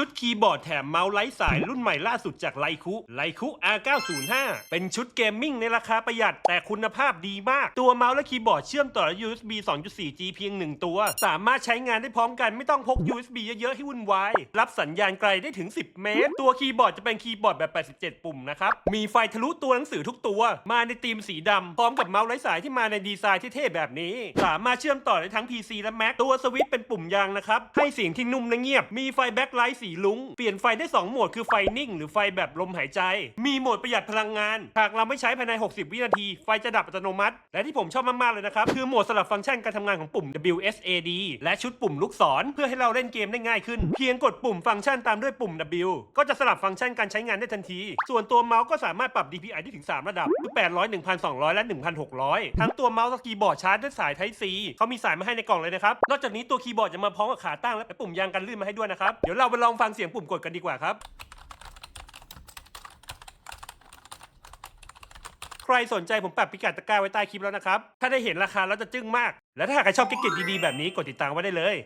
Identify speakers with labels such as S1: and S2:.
S1: ชุดคีย์บอร์ดแถมเมาส์ไร้สายรุ่นใหม่ล่าสุดจากไลคุไลคุ R905 เป็นชุดเกมมิ่งในราคาประหยัดแต่คุณภาพดีมาก ตัวเมาส์และคีย์บอร์ดเชื่อมต่อ USB 2.4G เพียง 1 ตัว สามารถใช้งานได้พร้อมกันไม่ต้องพก USB เยอะๆ ให้วุ่นวาย รับสัญญาณไกลได้ถึง 10 เมตร ตัวคีย์บอร์ดจะเป็นคีย์บอร์ดแบบ 87 ปุ่มนะครับ มีไฟทะลุตัวหนังสือทุกตัว มาในธีมสีดำพร้อมกับเมาส์ไร้สายที่มาในดีไซน์เท่ๆแบบนี้ สามารถเชื่อมต่อได้ทั้ง PC และ Mac ตัวสวิตช์เป็นปุ่มยางนะครับให้เสียงที่นุ่มและเงียบมีไฟแบ็คไลท์สีลุ้ง เปลี่ยนไฟได้ 2 โหมดคือไฟนิ่ง หรือไฟแบบลมหายใจ มีโหมดประหยัดพลังงาน หากเราไม่ใช้ภายใน 60 วินาที ไฟจะดับอัตโนมัติ และที่ผมชอบมาก ๆ เลยนะครับ คือโหมดสลับฟังก์ชันการทำงานของปุ่ม WSAD และชุดปุ่มลูกศร เพื่อให้เราเล่นเกมได้ง่ายขึ้น เพียงกดปุ่มฟังก์ชันตามด้วยปุ่ม W ก็จะสลับฟังก์ชันการใช้งานได้ทันที ส่วนตัวเมาส์ก็สามารถปรับ DPI ได้ถึง 3 ระดับคือ800 1,200 และ 1,600 ทั้งตัวเมาส์และคีย์บอร์ดชาร์จด้วยสาย Type C เขามีสายมาให้ในกล่องเลยนะครับนอกจากนี้ตัวคีย์บอร์ดจะมาพร้อมกับขาตั้งและปุ่มยางกันลื่นมาให้ด้วยนะครับเดี๋ยวเราไปลองฟังเสียงปุ่มกดกันดีกว่าครับ ใครสนใจผมปักพิกัดตะกร้าไว้ใต้คลิปแล้วนะครับ ถ้าได้เห็นราคาแล้วจะจึ้งมาก และถ้าหากใครชอบกิ๊กๆดีๆแบบนี้กดติดตามไว้ได้เลย